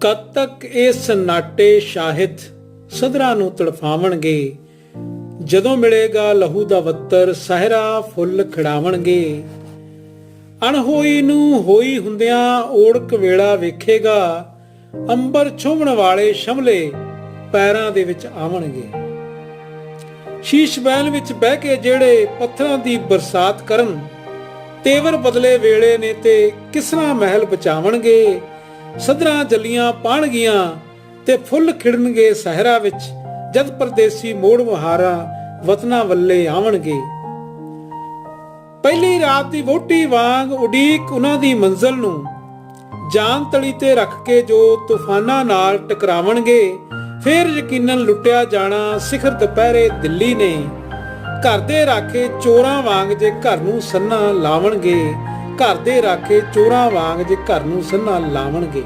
ਕਦ ਤੱਕ ਇਹ ਸਨਾਟੇ ਸ਼ਾਹਿਦ ਸਦਰਾਂ ਨੂੰ ਤੜਫਾਵਣਗੇ? ਜਦੋਂ ਮਿਲੇਗਾ ਲਹੂ ਦਾ ਵੱਤਰ, ਸਹਿਰਾ ਫੁੱਲ ਖਿੜਾਵਣਗੇ। ਅਣਹੋਈ ਨੂੰ ਹੋਈ ਹੁੰਦਿਆਂ ਓੜਕ ਵੇਲਾ ਵੇਖੇਗਾ, ਅੰਬਰ ਛੁੰਮਣ ਵਾਲੇ ਸ਼ਮਲੇ ਪੈਰਾਂ ਦੇ ਵਿੱਚ ਆਵਣਗੇ। ਸ਼ੀਸ਼ ਬੈਲ ਵਿੱਚ ਬਹਿ ਕੇ ਜਿਹੜੇ ਪੱਥਰਾਂ ਦੀ ਬਰਸਾਤ ਕਰਨ, ਤੇਵਰ ਬਦਲੇ ਵੇਲੇ ਨੇ ਤੇ ਕਿਸਨਾ ਮਹਿਲ ਬਚਾਵਣਗੇ? ਸਦਰਾਂ ਜੱਲੀਆਂ ਪਾਣਗੀਆਂ ਤੇ ਫੁੱਲ ਖਿੜਨਗੇ ਸਹਿਰਾ ਵਿੱਚ, ਜਦ ਪਰਦੇਸੀ ਮੋੜ ਮੁਹਾਰਾ ਵਤਨਾ ਵੱਲੇ ਆਵਣਗੇ। ਪਹਿਲੀ ਰਾਤ ਦੀ ਵੋਟੀ ਵਾਂਗ ਉਡੀਕ ਉਹਨਾਂ ਦੀ ਮੰਜ਼ਲ ਨੂੰ, ਜਾਨ ਤਲੀ ਤੇ ਰੱਖ ਕੇ ਜੋ ਤੂਫਾਨਾਂ ਨਾਲ ਟਕਰਾਵਣਗੇ, ਫਿਰ ਯਕੀਨਨ ਲੁੱਟਿਆ ਜਾਣਾ ਸਿਖਰ ਦੁਪਹਿਰੇ ਦਿੱਲੀ ਨੇ। ਘਰ ਦੇ ਰਾਖੇ ਚੋਰਾਂ ਵਾਂਗ ਜੇ ਘਰ ਨੂੰ ਸੰਨਾ ਲਾਵਣਗੇ, ਘਰ ਦੇ ਰਾਖੇ ਚੋਰਾਂ ਵਾਂਗ ਜੇ ਘਰ ਨੂੰ ਸੰਨਾ ਲਾਵਣਗੇ।